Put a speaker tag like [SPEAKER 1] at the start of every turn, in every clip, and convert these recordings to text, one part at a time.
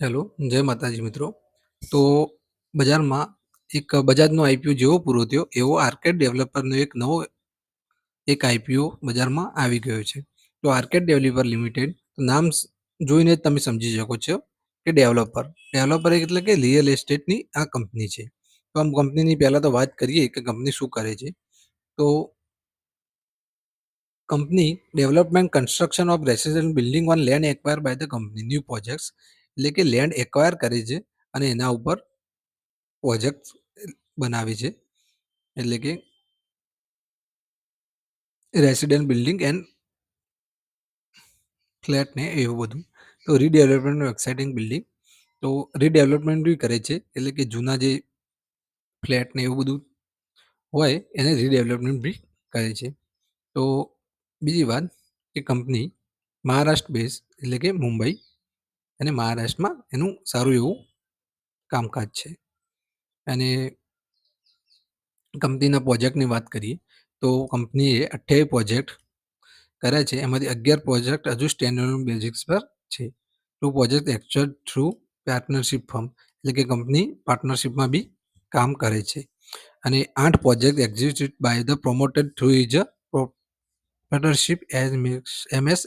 [SPEAKER 1] Hello, જય માતાજી મિત્રો. તો બજારમાં એક બજાજનો આઈપીઓ જેવો પૂરો થયો એવો આર્કેડ ડેવલપરનો એક નવો એક આઈપીઓ બજારમાં આવી ગયો છે. તો આર્કેડ ડેવલપર લિમિટેડ નામ જોઈને તમે સમજી શકો છો કે ડેવલપર ડેવલપર એટલે કે રિયલ એસ્ટેટની આ કંપની છે. તો આમ કંપનીની પહેલાં તો વાત કરીએ કે કંપની શું કરે છે. તો company development construction of resident building on land acquire by the company new projects એટલે કે લેન્ડ એક્વાયર કરે છે અને એના ઉપર પ્રોજેક્ટ બનાવે છે. એટલે કે રેસિડેન્ટ બિલ્ડિંગ એન્ડ ફ્લેટ ને એવું બધું. તો રીડેવલપમેન્ટનું એક્સાઇટિંગ બિલ્ડિંગ તો રીડેવલપમેન્ટ બી કરે છે. એટલે કે જૂના જે ફ્લેટ ને એવું બધું હોય, એને રીડેવલપમેન્ટ બી કરે છે. તો બીજી વાત કે કંપની મહારાષ્ટ્ર બેઝ એટલે કે મુંબઈ અને મહારાષ્ટ્રમાં એનું સારું એવું કામકાજ છે. અને કંપનીના પ્રોજેક્ટની વાત કરીએ, તો કંપનીએ અઠ્યાવીસ પ્રોજેક્ટ કર્યા છે. એમાંથી અગિયાર પ્રોજેક્ટ હજુ સ્ટેન્ડર્ડ બેઝિક્સ પર છે. Two project execute through partnership firm એટલે કે કંપની પાર્ટનરશિપમાં બી કામ કરે છે. અને આઠ project execute by the promoted through is a partnership as MS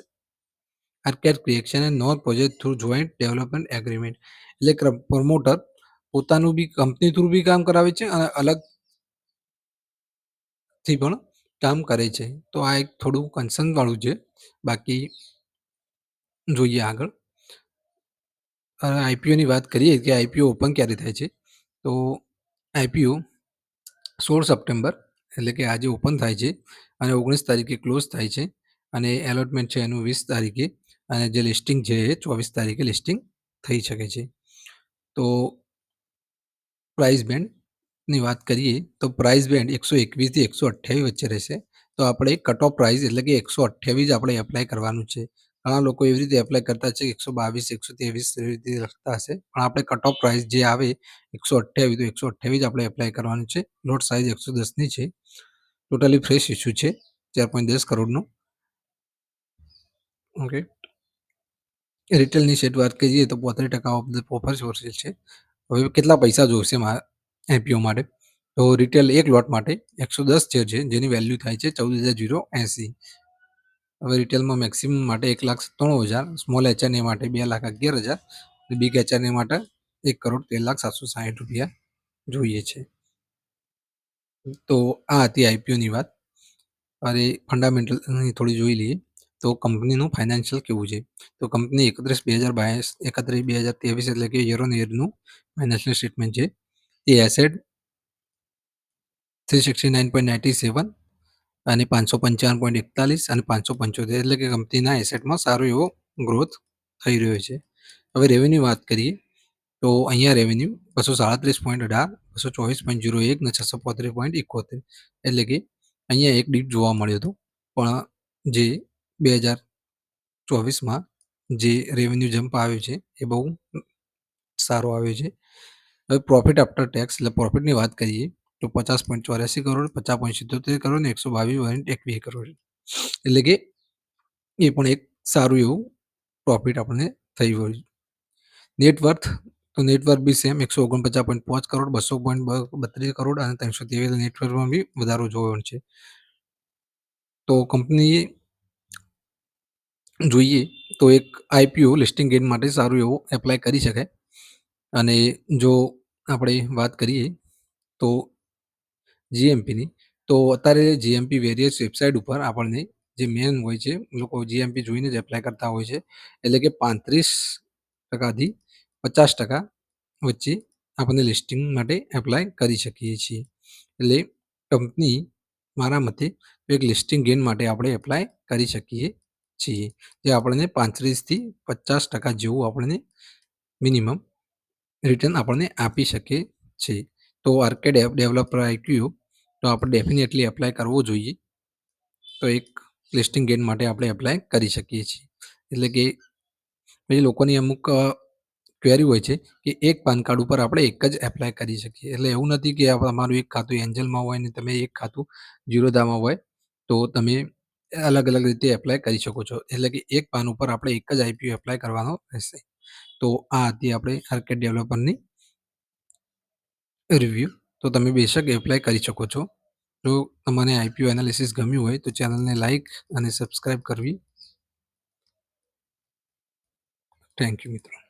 [SPEAKER 1] Arcade Creation and nor project through joint development agreement એટલે કે પ્રમોટર પોતાનું બી કંપની થ્રુ બી કામ કરાવે છે અને અલગથી પણ કામ કરે છે. તો આ એક થોડું કન્સર્નવાળું છે. બાકી જોઈએ આગળ. આઈપીઓની વાત કરીએ કે આઈપીઓ ઓપન ક્યારે થાય છે? તો આઈપીઓ સોળ સપ્ટેમ્બર, એટલે કે આજે ઓપન થાય છે અને ઓગણીસ તારીખે ક્લોઝ થાય છે અને એલોટમેન્ટ છે એનું વીસ તારીખે. અને જે લિસ્ટિંગ છે એ ચોવીસ તારીખે લિસ્ટિંગ થઈ શકે છે. તો પ્રાઇસ બેન્ડની વાત કરીએ તો પ્રાઇસ બેન્ડ એકસો એકવીસથી એકસો અઠ્યાવીસ વચ્ચે રહેશે. તો આપણે કટ ઓફ પ્રાઇસ એટલે કે એકસો અઠ્યાવીસ આપણે એપ્લાય કરવાનું છે. ઘણા લોકો એવી રીતે એપ્લાય કરતા છે એકસો બાવીસ, એકસો ત્રેવીસ એવી રીતે લખતા હશે. પણ આપણે કટ ઓફ પ્રાઇસ જે આવે એકસો અઠ્યાવીસ તો એકસો અઠ્યાવીસ આપણે એપ્લાય કરવાનું છે. લોટ સાઇઝ એકસો દસની છે. ટોટલી ફ્રેશ ઇસ્યુ છે. ચાર પોઈન્ટ દસ કરોડનો. ઓકે રિટેલની સેટ વાત કરીએ તો પોત્રીસ ટકા ઓફ ધ ઓફર સોર્સિસ છે. હવે કેટલા પૈસા જોઈશે મારા આઈપીઓ માટે? તો રિટેલ એક લોટ માટે એકસો દસ શેર છે, જેની વેલ્યુ થાય છે ચૌદ હજાર જીરો એંસી. હવે રિટેલમાં મેક્સિમમ માટે એક લાખ સત્તાણું હજાર સ્મોલ એચએનએ માટે બે લાખ અગિયાર હજાર, અને બિગ એચએનએ માટે એક કરોડ તેર લાખ સાતસો સાહીઠ રૂપિયા જોઈએ છે. તો આ હતી આઈપીઓની વાત. અરે ફંડામેન્ટલની થોડી જોઈ લઈએ. તો કંપનીનું ફાઇનાન્શિયલ કેવું છે? તો કંપની એકત્રીસ બે હજાર બાવીસ, એકત્રીસ બે હજાર ત્રેવીસ એટલે કે યર ઓન યરનું ફાઇનાન્શિયલ સ્ટેટમેન્ટ છે. એ asset three sixty nine point ninety seven અને પાંચસો પંચાવન પોઈન્ટ એકતાલીસ અને પાંચસો પંચોતેર એટલે કે કંપનીના એસેટમાં સારો એવો ગ્રોથ થઈ રહ્યો છે. હવે રેવન્યુ વાત કરીએ, તો અહીંયા રેવન્યુ બસો સાડત્રીસ પોઈન્ટ અઢાર, બસો ચોવીસ પોઈન્ટ જીરો એક ને છસો પોત્રીસ પોઈન્ટ એકોતેર એટલે કે અહીંયા એક ડીપ જોવા મળ્યો હતો. પણ જે બે હજાર ચોવીસમાં જે રેવન્યુ જમ્પ આવ્યું છે, એ બહુ સારો આવ્યો છે. હવે પ્રોફિટ આફ્ટર ટેક્સ એટલે પ્રોફિટની વાત કરીએ, તો પચાસ પોઈન્ટ ચોર્યાસી કરોડ, પચાસ પોઈન્ટ સિત્તોતેર કરોડ ને એકસો બાવીસ પોઈન્ટ એકવીસ કરોડ. એટલે કે એ પણ એક સારું એવું પ્રોફિટ આપણને થઈ ગયું નેટવર્થ તો નેટવર્ક બી સેમ એકસો ઓગણપચાસ પોઈન્ટ પાંચ કરોડ, બસો પોઈન્ટ બત્રીસ કરોડ અને ત્રણસો ત્રેવીસ નેટવર્કમાં બી વધારો જોયો છે. તો કંપનીએ જોઈએ તો એક આઈપીઓ લિસ્ટિંગ ગેઇન માટે સારું એવું એપ્લાય કરી શકાય. અને જો આપણે વાત કરીએ તો જીએમપીની તો અત્યારે જીએમપી વેરિયસ વેબસાઇટ ઉપર આપણને જે મેન હોય છે, લોકો જીએમપી જોઈને જ એપ્લાય કરતા હોય છે. એટલે કે પાંત્રીસ ટકાથી પચાસ ટકા વચ્ચે આપણને લિસ્ટિંગ માટે એપ્લાય કરી શકીએ છીએ. એટલે કંપની મારા મતે એક લિસ્ટિંગ ગેઇન માટે આપણે એપ્લાય કરી શકીએ. છીએ જે આપણને પાંત્રીસથી પચાસ ટકા જેવું આપણને મિનિમમ રિટર્ન આપણને આપી શકે છે. તો આર્કેડ એપ ડેવલપર આઈક્યુ તો આપણે ડેફિનેટલી એપ્લાય કરવો જોઈએ. તો એક લિસ્ટિંગ ગેઇન માટે આપણે એપ્લાય કરી શકીએ છીએ. એટલે કે પછી લોકોની અમુક ક્વેરી હોય છે કે એક પાન કાર્ડ ઉપર આપણે એક જ એપ્લાય કરી શકીએ. એટલે એવું નથી કે તમારું એક ખાતું એન્જલમાં હોય ને તમે એક ખાતું જીરોધામાં હોય, તો તમે અલગ-અલગ રીતે એપ્લાય કરી શકો છો. એટલે કે એક પાન ઉપર આપણે એક જ આઈપીઓ એપ્લાય કરવાનો રહેશે. તો આ હતી આપણે આર્કેડ ડેવલપરની રિવ્યૂ. તો તમે બેશક એપ્લાય કરી શકો છો. જો તમને આઈપીઓ એનાલિસિસ ગમ્યું હોય તો ચેનલને લાઈક અને સબસ્ક્રાઇબ કરવી. થેન્ક યુ મિત્રો.